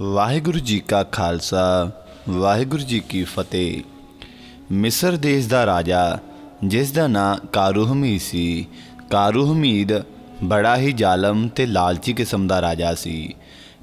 ਵਾਹਿਗੁਰੂ ਜੀ ਕਾ ਖਾਲਸਾ, ਵਾਹਿਗੁਰੂ ਜੀ ਕੀ ਫਤਿਹ। ਮਿਸਰ ਦੇਸ਼ ਦਾ ਰਾਜਾ, ਜਿਸ ਦਾ ਨਾਂ ਕਾਰੂ ਹਮੀਦ ਸੀ। ਕਾਰੂ ਹਮੀਦ ਬੜਾ ਹੀ ਜ਼ਾਲਮ ਤੇ ਲਾਲਚੀ ਕਿਸਮ ਦਾ ਰਾਜਾ ਸੀ।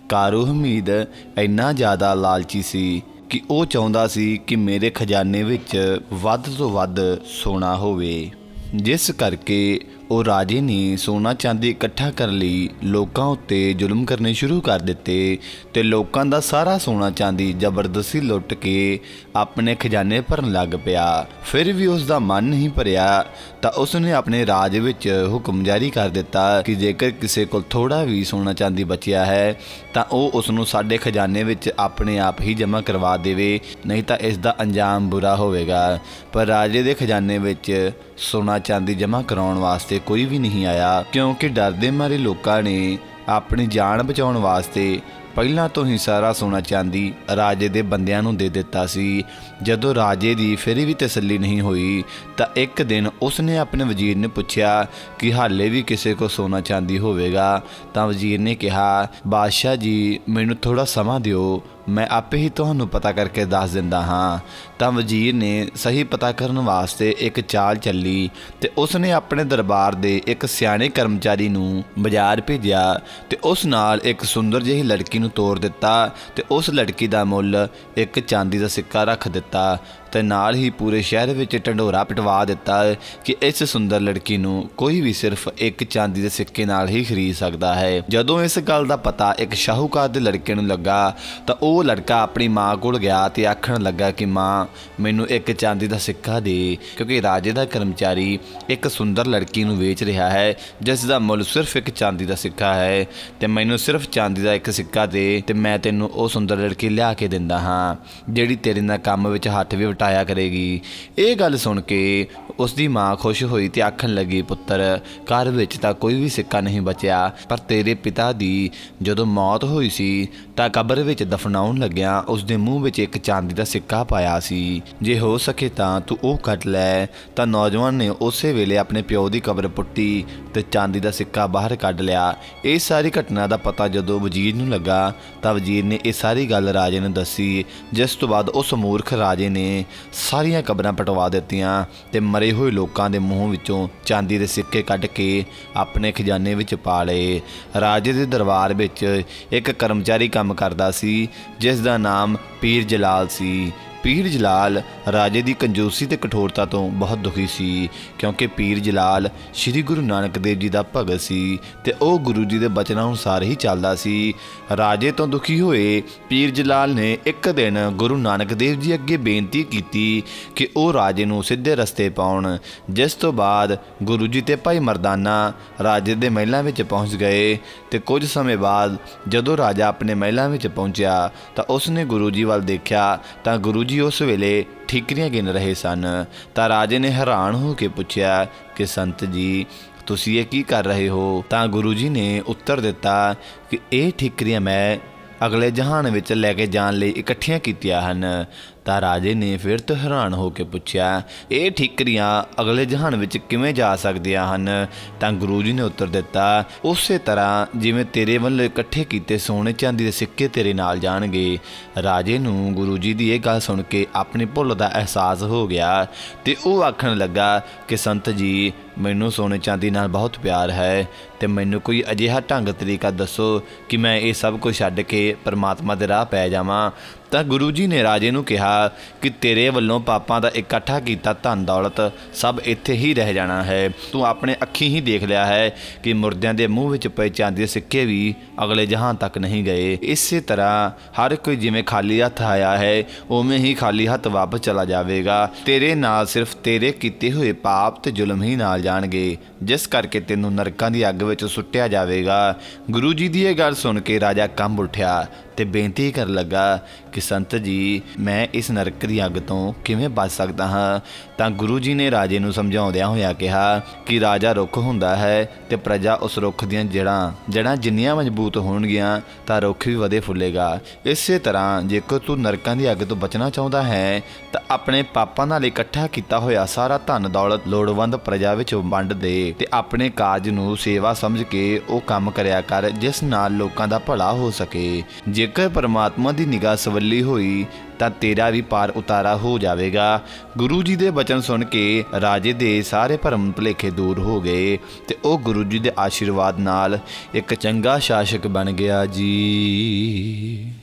ਕਾਰੂ ਹਮੀਦ ਇੰਨਾ ਜ਼ਿਆਦਾ ਲਾਲਚੀ ਸੀ ਕਿ ਉਹ ਚਾਹੁੰਦਾ ਸੀ ਕਿ ਮੇਰੇ ਖਜ਼ਾਨੇ ਵਿੱਚ ਵੱਧ ਤੋਂ ਵੱਧ ਸੋਨਾ ਹੋਵੇ। ਜਿਸ ਕਰਕੇ ਉਹ ਰਾਜੇ ਨੇ ਸੋਨਾ ਚਾਂਦੀ ਇਕੱਠਾ ਕਰਨ ਲਈ, ਲੋਕਾਂ ਉੱਤੇ ਜ਼ੁਲਮ ਕਰਨੇ ਸ਼ੁਰੂ ਕਰ ਦਿੱਤੇ ਤੇ ਲੋਕਾਂ ਦਾ ਸਾਰਾ ਸੋਨਾ ਚਾਂਦੀ ਜ਼ਬਰਦਸਤੀ ਲੁੱਟ ਕੇ ਆਪਣੇ ਖਜ਼ਾਨੇ ਭਰਨ ਲੱਗ ਪਿਆ। ਫਿਰ ਵੀ ਉਸ ਦਾ ਮਨ ਨਹੀਂ ਭਰਿਆ ਤਾਂ ਉਸ ਨੇ ਆਪਣੇ ਰਾਜ ਵਿੱਚ ਹੁਕਮ ਜਾਰੀ ਕਰ ਦਿੱਤਾ ਕਿ ਜੇਕਰ ਕਿਸੇ ਕੋਲ ਥੋੜਾ ਵੀ ਸੋਨਾ ਚਾਂਦੀ ਬਚਿਆ ਹੈ ਤਾਂ ਉਹ ਉਸ ਨੂੰ ਸਾਡੇ ਖਜ਼ਾਨੇ ਵਿੱਚ ਆਪਣੇ ਆਪ ਹੀ ਜਮ੍ਹਾਂ ਕਰਵਾ ਦੇਵੇ, ਨਹੀਂ ਤਾਂ ਇਸ ਦਾ ਅੰਜਾਮ ਬੁਰਾ ਹੋਵੇਗਾ। ਪਰ ਰਾਜੇ ਦੇ ਖਜ਼ਾਨੇ ਵਿੱਚ ਸੋਨਾ ਚਾਂਦੀ ਜਮ੍ਹਾਂ ਕਰਾਉਣ ਵਾਸਤੇ ਕੋਈ ਵੀ ਨਹੀਂ ਆਇਆ, ਕਿਉਂਕਿ ਡਰਦੇ ਮਾਰੇ ਲੋਕਾਂ ਨੇ ਆਪਣੀ ਜਾਨ ਬਚਾਉਣ ਵਾਸਤੇ ਪਹਿਲਾਂ ਤੋਂ ਹੀ ਸਾਰਾ ਸੋਨਾ ਚਾਂਦੀ ਰਾਜੇ ਦੇ ਬੰਦਿਆਂ ਨੂੰ ਦੇ ਦਿੱਤਾ ਸੀ। ਜਦੋਂ ਰਾਜੇ ਦੀ ਫਿਰ ਵੀ ਤਸੱਲੀ ਨਹੀਂ ਹੋਈ, ਤਾਂ ਇੱਕ ਦਿਨ ਉਸਨੇ ਆਪਣੇ ਵਜ਼ੀਰ ਨੇ ਪੁੱਛਿਆ ਕਿ ਹਾਲੇ ਵੀ ਕਿਸੇ ਕੋ ਸੋਨਾ ਚਾਂਦੀ ਹੋਵੇਗਾ, ਤਾਂ ਵਜ਼ੀਰ ਨੇ ਕਿਹਾ, ਬਾਦਸ਼ਾਹ ਜੀ, ਮੈਨੂੰ ਥੋੜਾ ਸਮਾਂ ਦਿਓ। ਮੈਂ ਆਪੇ ਹੀ ਤੁਹਾਨੂੰ ਪਤਾ ਕਰਕੇ ਦੱਸ ਦਿੰਦਾ ਹਾਂ। ਤਾਂ ਵਜ਼ੀਰ ਨੇ ਸਹੀ ਪਤਾ ਕਰਨ ਵਾਸਤੇ ਇੱਕ ਚਾਲ ਚੱਲੀ ਤੇ ਉਸਨੇ ਆਪਣੇ ਦਰਬਾਰ ਦੇ ਇੱਕ ਸਿਆਣੇ ਕਰਮਚਾਰੀ ਨੂੰ ਬਾਜ਼ਾਰ ਭੇਜਿਆ ਤੇ ਉਸ ਨਾਲ ਇੱਕ ਸੁੰਦਰ ਜਿਹੀ ਲੜਕੀ ਨੂੰ ਤੋਰ ਦਿੱਤਾ ਤੇ ਉਸ ਲੜਕੀ ਦਾ ਮੁੱਲ ਇੱਕ ਚਾਂਦੀ ਦਾ ਸਿੱਕਾ ਰੱਖ ਦਿੱਤਾ ਤੇ ਨਾਲ ਹੀ ਪੂਰੇ ਸ਼ਹਿਰ ਵਿੱਚ ਢੰਡੋਰਾ ਪਟਵਾ ਦਿੱਤਾ ਕਿ ਇਸ ਸੁੰਦਰ ਲੜਕੀ ਨੂੰ ਕੋਈ ਵੀ ਸਿਰਫ ਇੱਕ ਚਾਂਦੀ ਦੇ ਸਿੱਕੇ ਨਾਲ ਹੀ ਖਰੀਦ ਸਕਦਾ ਹੈ। ਜਦੋਂ ਇਸ ਗੱਲ ਦਾ ਪਤਾ ਇੱਕ ਸ਼ਾਹੂਕਾਰ ਦੇ ਲੜਕੇ ਨੂੰ ਲੱਗਾ, ਤਾਂ ਉਹ ਲੜਕਾ ਆਪਣੀ ਮਾਂ ਕੋਲ ਗਿਆ ਤੇ ਆਖਣ ਲੱਗਾ ਕਿ ਮਾਂ, ਮੈਨੂੰ ਇੱਕ ਚਾਂਦੀ ਦਾ ਸਿੱਕਾ ਦੇ, ਕਿਉਂਕਿ ਰਾਜੇ ਦਾ ਕਰਮਚਾਰੀ ਇੱਕ ਸੁੰਦਰ ਲੜਕੀ ਨੂੰ ਵੇਚ ਰਿਹਾ ਹੈ, ਜਿਸ ਦਾ ਮੁੱਲ ਸਿਰਫ ਇੱਕ ਚਾਂਦੀ ਦਾ ਸਿੱਕਾ ਹੈ। ਤੇ ਮੈਨੂੰ ਸਿਰਫ ਚਾਂਦੀ ਦਾ ਇੱਕ ਸਿੱਕਾ ਦੇ ਤੇ ਮੈਂ ਤੈਨੂੰ ਉਹ ਸੁੰਦਰ ਲੜਕੀ ਲਿਆ ਕੇ ਦਿੰਦਾ ਹਾਂ, ਜਿਹੜੀ ਤੇਰੇ ਨਾਲ ਕੰਮ ਵਿੱਚ ਹੱਥ ਵੀ ਵਟਾਇਆ ਕਰੇਗੀ। ਇਹ ਗੱਲ ਸੁਣ ਕੇ ਉਸ ਦੀ ਮਾਂ ਖੁਸ਼ ਹੋਈ ਤੇ ਆਖਣ ਲੱਗੀ, ਪੁੱਤਰ, ਘਰ ਵਿੱਚ ਤਾਂ ਕੋਈ ਵੀ ਸਿੱਕਾ ਨਹੀਂ ਬਚਿਆ, ਪਰ ਤੇਰੇ ਪਿਤਾ ਦੀ ਜਦੋਂ ਮੌਤ ਹੋਈ ਸੀ ਤਾਂ ਕਬਰ ਵਿੱਚ ਦਫਨਾਉਣ ਲੱਗਿਆ ਉਸ ਦੇ ਮੂੰਹ ਵਿੱਚ ਇੱਕ ਚਾਂਦੀ ਦਾ ਸਿੱਕਾ ਪਾਇਆ ਸੀ। ਜੇ ਹੋ ਸਕੇ ਤਾਂ ਤੂੰ ਉਹ ਕੱਢ ਲੈ। ਤਾਂ ਨੌਜਵਾਨ ਨੇ ਉਸੇ ਵੇਲੇ ਆਪਣੇ ਪਿਓ ਦੀ ਕਬਰ ਪੁੱਟੀ ਤੇ ਚਾਂਦੀ ਦਾ ਸਿੱਕਾ ਬਾਹਰ ਕੱਢ ਲਿਆ। ਇਹ ਸਾਰੀ ਘਟਨਾ ਦਾ ਪਤਾ ਜਦੋਂ ਵਜ਼ੀਰ ਨੂੰ ਲੱਗਾ, ਤਾਂ ਵਜ਼ੀਰ ਨੇ ਇਹ ਸਾਰੀ ਗੱਲ ਰਾਜੇ ਨੂੰ ਦੱਸੀ, ਜਿਸ ਤੋਂ ਬਾਅਦ ਉਸ ਮੂਰਖ ਰਾਜੇ ਨੇ ਸਾਰੀਆਂ ਕਬਰਾਂ ਪਟਵਾ ਦਿੱਤੀਆਂ ਤੇ ਮਰੇ ਹੋਏ ਲੋਕਾਂ ਦੇ ਮੂੰਹ ਵਿੱਚੋਂ ਚਾਂਦੀ ਦੇ ਸਿੱਕੇ ਕੱਢ ਕੇ ਆਪਣੇ ਖਜ਼ਾਨੇ ਵਿੱਚ ਪਾ ਲਏ। ਰਾਜੇ ਦੇ ਦਰਬਾਰ ਵਿੱਚ ਇੱਕ ਕਰਮਚਾਰੀ ਕੰਮ ਕਰਦਾ ਸੀ, ਜਿਸ ਦਾ ਨਾਮ ਪੀਰ ਜਲਾਲ ਸੀ। ਪੀਰ ਜਲਾਲ ਰਾਜੇ ਦੀ ਕੰਜੂਸੀ ਤੇ ਕਠੋਰਤਾ ਤੋਂ ਬਹੁਤ ਦੁਖੀ ਸੀ, ਕਿਉਂਕਿ ਪੀਰ ਜਲਾਲ ਸ੍ਰੀ ਗੁਰੂ ਨਾਨਕ ਦੇਵ ਜੀ ਦਾ ਭਗਤ ਸੀ ਤੇ ਉਹ ਗੁਰੂ ਜੀ ਦੇ ਬਚਨਾਂ ਅਨੁਸਾਰ ਹੀ ਚੱਲਦਾ ਸੀ। ਰਾਜੇ ਤੋਂ ਦੁਖੀ ਹੋਏ ਪੀਰ ਜਲਾਲ ਨੇ ਇੱਕ ਦਿਨ ਗੁਰੂ ਨਾਨਕ ਦੇਵ ਜੀ ਅੱਗੇ ਬੇਨਤੀ ਕੀਤੀ ਕਿ ਉਹ ਰਾਜੇ ਨੂੰ ਸਿੱਧੇ ਰਸਤੇ ਪਾਉਣ। ਜਿਸ ਤੋਂ ਬਾਅਦ ਗੁਰੂ ਜੀ ਤੇ ਭਾਈ ਮਰਦਾਨਾ ਰਾਜੇ ਦੇ ਮਹਿਲਾਂ ਵਿੱਚ ਪਹੁੰਚ ਗਏ ਤੇ ਕੁਝ ਸਮੇਂ ਬਾਅਦ ਜਦੋਂ ਰਾਜਾ ਆਪਣੇ ਮਹਿਲਾਂ ਵਿੱਚ ਪਹੁੰਚਿਆ ਤਾਂ ਉਸ ਨੇ ਗੁਰੂ ਜੀ ਵੱਲ ਦੇਖਿਆ ਤਾਂ ਗੁਰੂ ਜੀ ਉਸ ਵੇਲੇ ਠੀਕਰੀਆਂ ਗਿਣ ਰਹੇ ਸਨ। ਤਾਂ ਰਾਜੇ ਨੇ ਹੈਰਾਨ ਹੋ ਕੇ ਪੁੱਛਿਆ ਕਿ, ਸੰਤ ਜੀ, ਤੁਸੀਂ ਇਹ ਕੀ ਕਰ ਰਹੇ ਹੋ? ਤਾਂ ਗੁਰੂ ਜੀ ਨੇ ਉੱਤਰ ਦਿੱਤਾ ਕਿ, ਇਹ ਠੀਕਰੀਆਂ ਮੈਂ ਅਗਲੇ ਜਹਾਨ ਵਿੱਚ ਲੈ ਕੇ ਜਾਣ ਲਈ ਇਕੱਠੀਆਂ ਕੀਤੀਆਂ ਹਨ। ਤਾਂ ਰਾਜੇ ਨੇ ਫਿਰ ਤੋਂ ਹੈਰਾਨ ਹੋ ਕੇ ਪੁੱਛਿਆ, ਇਹ ਠੀਕਰੀਆਂ ਅਗਲੇ ਜਹਾਨ ਵਿੱਚ ਕਿਵੇਂ ਜਾ ਸਕਦੀਆਂ ਹਨ? ਤਾਂ ਗੁਰੂ ਜੀ ਨੇ ਉੱਤਰ ਦਿੱਤਾ, ਉਸੇ ਤਰ੍ਹਾਂ ਜਿਵੇਂ ਤੇਰੇ ਵੱਲੋਂ ਇਕੱਠੇ ਕੀਤੇ ਸੋਨੇ ਚਾਂਦੀ ਦੇ ਸਿੱਕੇ ਤੇਰੇ ਨਾਲ ਜਾਣਗੇ। ਰਾਜੇ ਨੂੰ ਗੁਰੂ ਜੀ ਦੀ ਇਹ ਗੱਲ ਸੁਣ ਕੇ ਆਪਣੀ ਭੁੱਲ ਦਾ ਅਹਿਸਾਸ ਹੋ ਗਿਆ ਤੇ ਉਹ ਆਖਣ ਲੱਗਾ ਕਿ, ਸੰਤ ਜੀ, ਮੈਨੂੰ ਸੋਨੇ ਚਾਂਦੀ ਨਾਲ ਬਹੁਤ ਪਿਆਰ ਹੈ ਤੇ ਮੈਨੂੰ ਕੋਈ ਅਜਿਹਾ ਢੰਗ ਤਰੀਕਾ ਦੱਸੋ ਕਿ ਮੈਂ ਇਹ ਸਭ ਕੁਝ ਛੱਡ ਕੇ ਪਰਮਾਤਮਾ ਦੇ ਰਾਹ ਪੈ ਜਾਵਾਂ। ਤਾਂ ਗੁਰੂ ਜੀ ਨੇ ਰਾਜੇ ਨੂੰ ਕਿਹਾ ਕਿ ਤੇਰੇ ਵੱਲੋਂ ਪਾਪਾਂ ਦਾ ਇਕੱਠਾ ਕੀਤਾ ਧਨ ਦੌਲਤ ਸਭ ਇੱਥੇ ਹੀ ਰਹਿ ਜਾਣਾ ਹੈ। ਤੂੰ ਆਪਣੇ ਅੱਖੀਂ ਹੀ ਦੇਖ ਲਿਆ ਹੈ ਕਿ ਮੁਰਦਿਆਂ ਦੇ ਮੂੰਹ ਵਿੱਚ ਪਏ ਚਾਂਦੀ ਦੇ ਸਿੱਕੇ ਵੀ ਅਗਲੇ ਜਹਾਂ ਤੱਕ ਨਹੀਂ ਗਏ। ਇਸੇ ਤਰ੍ਹਾਂ ਹਰ ਕੋਈ ਜਿਵੇਂ ਖਾਲੀ ਹੱਥ ਆਇਆ ਹੈ, ਉਵੇਂ ਹੀ ਖਾਲੀ ਹੱਥ ਵਾਪਸ ਚਲਾ ਜਾਵੇਗਾ। ਤੇਰੇ ਨਾਲ ਸਿਰਫ ਤੇਰੇ ਕੀਤੇ ਹੋਏ ਪਾਪ ਤੇ ਜ਼ੁਲਮ ਹੀ ਨਾਲ ਜਾਣਗੇ। ਜਿਸ ਕਰਕੇ ਤੈਨੂੰ ਨਰਕਾਂ ਦੀ ਅੱਗ ਵਿੱਚ ਸੁੱਟਿਆ ਜਾਵੇਗਾ। ਗੁਰੂ ਜੀ ਦੀ ਇਹ ਗੱਲ ਸੁਣ ਕੇ ਰਾਜਾ ਕੰਬ ਉੱਠਿਆ। ਤੇ ਬੇਨਤੀ ਕਰਨ ਲੱਗਾ ਕਿ ਸੰਤ ਜੀ, ਮੈਂ ਇਸ ਨਰਕ ਦੀ ਅੱਗ ਤੋਂ ਕਿਵੇਂ ਬਚ ਸਕਦਾ ਹਾਂ? ਤਾਂ ਗੁਰੂ ਜੀ ਨੇ ਰਾਜੇ ਨੂੰ ਸਮਝਾਉਂਦਿਆਂ ਹੋਇਆ ਕਿਹਾ ਕਿ ਰਾਜਾ ਰੁੱਖ ਹੁੰਦਾ ਹੈ ਤੇ ਪ੍ਰਜਾ ਉਸ ਰੁੱਖ ਦੀਆਂ ਜੜਾਂ ਜੜਾਂ ਜਿੰਨੀਆਂ ਮਜ਼ਬੂਤ ਹੋਣਗੀਆਂ, ਤਾਂ ਰੁੱਖ ਵੀ ਵਧੇ ਫੁੱਲੇਗਾ। ਇਸੇ ਤਰ੍ਹਾਂ ਜੇਕਰ ਤੂੰ ਨਰਕਾਂ ਦੀ ਅੱਗ ਤੋਂ ਬਚਣਾ ਚਾਹੁੰਦਾ ਹੈ, ਤਾਂ ਆਪਣੇ ਪਾਪਾਂ ਨਾਲ ਇਕੱਠਾ ਕੀਤਾ ਹੋਇਆ ਸਾਰਾ ਧਨ ਦੌਲਤ ਲੋੜਵੰਦ ਪ੍ਰਜਾ ਵਿੱਚ ਵੰਡ ਦੇ ਤੇ ਆਪਣੇ ਕਾਜ ਨੂੰ ਸੇਵਾ ਸਮਝ ਕੇ ਉਹ ਕੰਮ ਕਰਿਆ ਕਰ, ਜਿਸ ਨਾਲ ਲੋਕਾਂ ਦਾ ਭਲਾ ਹੋ ਸਕੇ। ਜੇ ਜੇਕਰ ਪਰਮਾਤਮਾ ਦੀ ਨਿਗਾਹ ਸਵੱਲੀ ਹੋਈ, ਤਾਂ ਤੇਰਾ ਵੀ ਪਾਰ ਉਤਾਰਾ ਹੋ ਜਾਵੇਗਾ। ਗੁਰੂ ਜੀ ਦੇ ਬਚਨ ਸੁਣ ਕੇ ਰਾਜੇ ਦੇ ਸਾਰੇ ਭਰਮ ਭੁਲੇਖੇ ਦੂਰ ਹੋ ਗਏ ਤੇ ਉਹ ਗੁਰੂ ਜੀ ਦੇ ਆਸ਼ੀਰਵਾਦ ਨਾਲ ਇੱਕ ਚੰਗਾ ਸ਼ਾਸਕ ਬਣ ਗਿਆ ਜੀ।